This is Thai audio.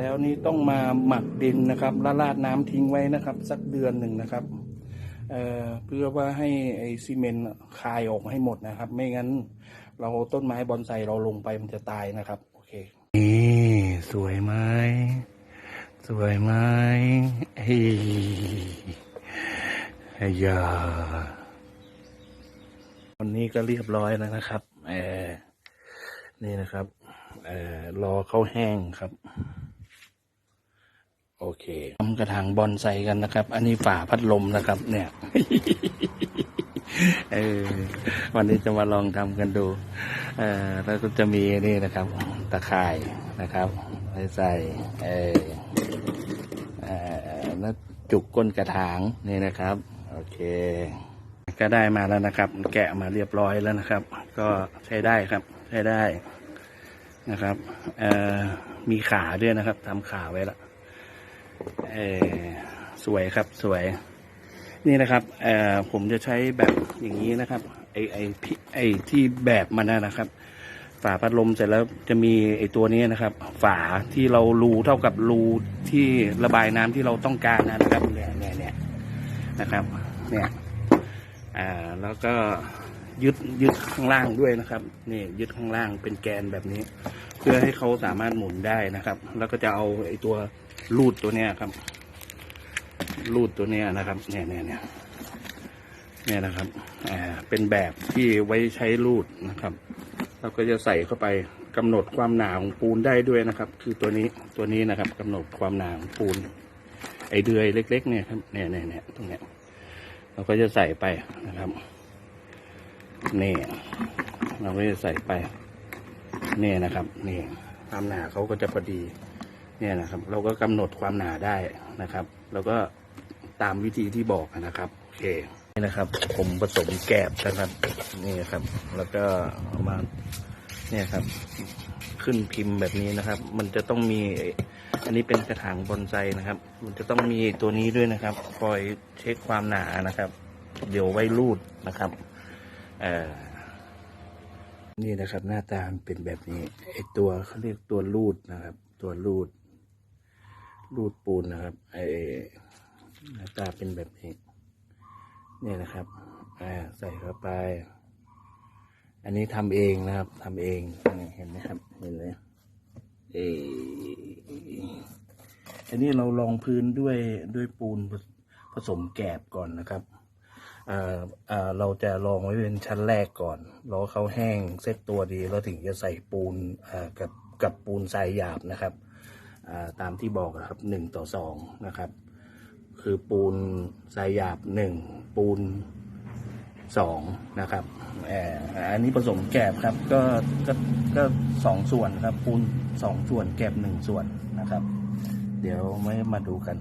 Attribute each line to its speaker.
Speaker 1: แล้วนี่ต้องมาหมักดินนะครับละลาดน้ำทิ้งไว้นะครับ สักเดือนหนึ่งนะครับเอ่อเพื่อว่าให้ไอซีเมนต์คายออกให้หมดนะครับ ไม่งั้น เราต้นไม้บอนไซเราลงไปมันจะตายนะครับโอเคนี่สวยไหมสวยไหมเฮ้ยไอ้ยาวันนี้ก็เรียบร้อยแล้วนะครับเออนี่นะครับเอ่อรอเขาแห้งครับ โอเคทำกระถางบอนไซกันนะครับ อันนี้ฝาพัดลมนะครับ เนี่ยเออวันนี้จะมาลองทำกันดู เออแล้วก็จะมีนี่นะครับ ตะข่ายนะครับไว้ใส่เออเอ่อแล้วจุกก้นกระถางนี่นะครับ โอเค ก็ได้มาแล้วนะครับ แกะมาเรียบร้อยแล้วนะครับ ก็ใช้ได้ครับ ใช้ได้นะครับ เออมีขาด้วยนะครับทำขาไว้แล้ว เออสวยครับสวย นี่นะครับเออผมจะใช้แบบอย่างนี้นะครับไอไอพิไอที่แบบมันนะครับ ฝาพัดลมเสร็จแล้วจะมีไอตัวนี้นะครับ ฝาที่เรารูเท่ากับรูที่ระบายน้ำที่เราต้องการนะครับเนี่ยเนี่ยเนี่ยนะครับ เนี่ยอ่าแล้วก็ยึดยึดข้างล่างด้วยนะครับนี่ยึดข้างล่างเป็นแกนแบบนี้ เพื่อให้เขาสามารถหมุนได้นะครับ แล้วก็จะเอาไอตัว รูดตัวเนี้ยครับ รูดตัวเนี้ยนะครับ เนี่ยเนี่ยเนี่ยเนี่ยนะครับอ่าเป็นแบบที่ไว้ใช้รูดนะครับเราก็จะใส่เข้าไปกำหนดความหนาของปูนได้ด้วยนะครับ คือตัวนี้ตัวนี้นะครับกำหนดความหนาของปูน ไอเดือยเล็ก ๆ เนี่ยครับเนี่ยเนี่ยเนี่ยตรงเนี้ยเราก็จะใส่ไปนะครับนี่เราก็จะใส่ไปนี่นะครับนี่ความหนาเขาก็จะพอดี เนี่ยนะครับ เราก็กำหนดความหนาได้นะครับ แล้วก็ตามวิธีที่บอกนะครับโอเคนี่นะครับ ผมผสมแกบนะครับนี่ครับ แล้วก็เอามาเนี่ยครับ ขึ้นพิมพ์แบบนี้นะครับ มันจะต้องมี อันนี้เป็นกระถางบอนไซนะครับ มันจะต้องมีตัวนี้ด้วยนะครับ คอยเช็คความหนานะครับ เดี๋ยวไว้รูดนะครับเอ่อนี่นะครับ หน้าตาเป็นแบบนี้ไอตัวเขาเรียกตัวรูดนะครับ ตัวรูด รูดปูนนะครับ ไอหน้าตาเป็นแบบนี้เนี่ยนะครับอ่าใส่เข้าไป อันนี้ทำเองนะครับทำเองเห็นไหมครับ เห็นไหมเอออันนี้เราลองพื้นด้วยด้วยปูนผสมแกบก่อนนะครับอ่าอ่าเราจะลองไว้เป็นชั้นแรกก่อนรอเขาแห้งเซตตัวดี แล้วถึงจะใส่ปูนอ่ากับกับปูนทรายหยาบนะครับ ตามที่บอกครับหนึ่งต่อสองนะครับ คือปูนทรายหยาบหนึ่งปูนสองนะครับอันนี้ผสมแกบครับก็ก็ก็สองส่วนครับปูนสองส่วนแกบหนึ่งส่วนนะครับ เดี๋ยวไม่มาดูกัน